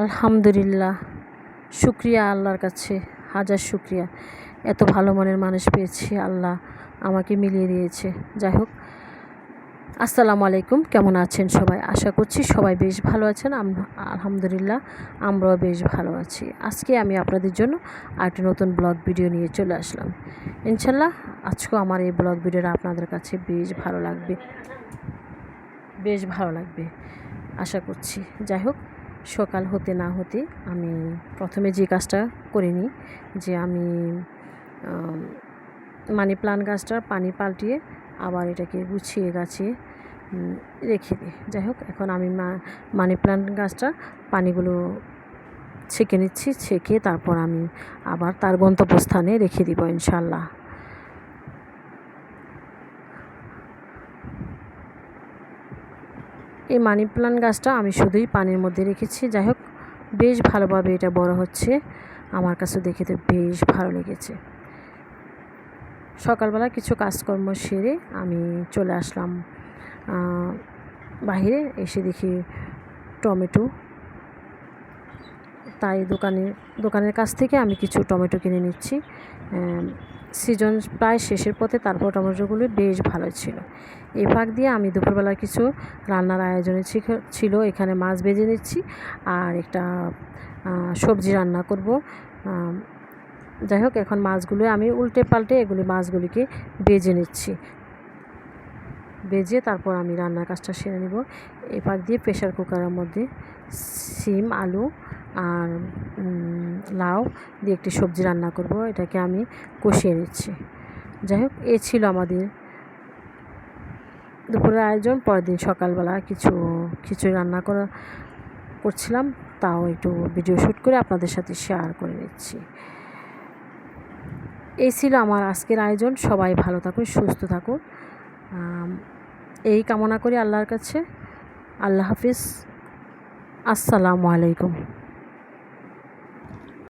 আলহামদুলিল্লাহ। শুক্রিয়া আল্লাহর কাছে, হাজার শুক্রিয়া। এত ভালো মনের মানুষ পেয়েছি আল্লাহ আমাকে মিলিয়ে দিয়েছে। যাই হোক, আসসালামু আলাইকুম, কেমন আছেন সবাই? আশা করছি সবাই বেশ ভালো আছেন। আলহামদুলিল্লাহ আমরাও বেশ ভালো আছি। আজকে আমি আপনাদের জন্য আরেকটি নতুন ব্লগ ভিডিও নিয়ে চলে আসলাম। ইনশাল্লাহ আজকেও আমার এই ব্লগ ভিডিওটা আপনাদের কাছে বেশ ভালো লাগবে। বেশ ভালো লাগবে, আশা করছি। যাই হোক সকাল হতে না হতে আমি প্রথমে যে কাজটা করে নিই, যে আমি মানি প্লান্ট গাছটার পানি পাল্টিয়ে আবার এটাকে গুছিয়ে গাছিয়ে রেখে দিই। যাই হোক, এখন আমি মানি প্লান্ট গাছটা পানিগুলো ছেঁকে নিচ্ছি, ছেঁকে তারপর আমি আবার তার গন্তব্যস্থানে রেখে দিব ইনশাল্লাহ। এই মানি প্লান্ট গাছটা আমি শুধুই পানির মধ্যে রেখেছি। যাই হোক, বেশ ভালোভাবে এটা বড় হচ্ছে। আমার কাছে দেখে তো বেশ ভালো লেগেছে। সকালবেলা কিছু কাজকর্ম সেরে আমি চলে আসলাম বাহিরে এসে দেখি টমেটো তাই দোকানে, দোকানের কাছ থেকে আমি কিছু টমেটো কিনে নিচ্ছি। সিজন প্রায় শেষের পথে তারপর টমেটোগুলো বেশ ভালো ছিল। এ ফাঁক দিয়ে আমি দুপুরবেলা কিছু রান্নার আয়োজনে ছিল- এখানে মাছ ভেজে নিচ্ছি আর একটা সবজি রান্না করব। যাই হোক, এখন মাছগুলো আমি উল্টে পাল্টে এগুলি মাছগুলিকে বেজে নিচ্ছি। বেজে তারপর আমি রান্নার কাজটা সেরে নেব। এ পাক দিয়ে প্রেশার কুকারের মধ্যে সিম, আলু আর লাউ দিয়ে একটি সবজি রান্না করব। এটাকে আমি কষিয়ে নিচ্ছি। যাই হোক, এ ছিল আমাদের দুপুরের আয়োজন। পরের দিন সকালবেলা কিছু খিচুড়ি রান্না করা করছিলাম, তাও একটু ভিডিও শ্যুট করে আপনাদের সাথে শেয়ার করে নিচ্ছি। এই ছিল আমার আজকের আয়োজন। সবাই ভালো থাকুন, সুস্থ থাকুন। এই কামনা করি আল্লাহর কাছে। আল্লাহ হাফিজ। আসসালামু আলাইকুম।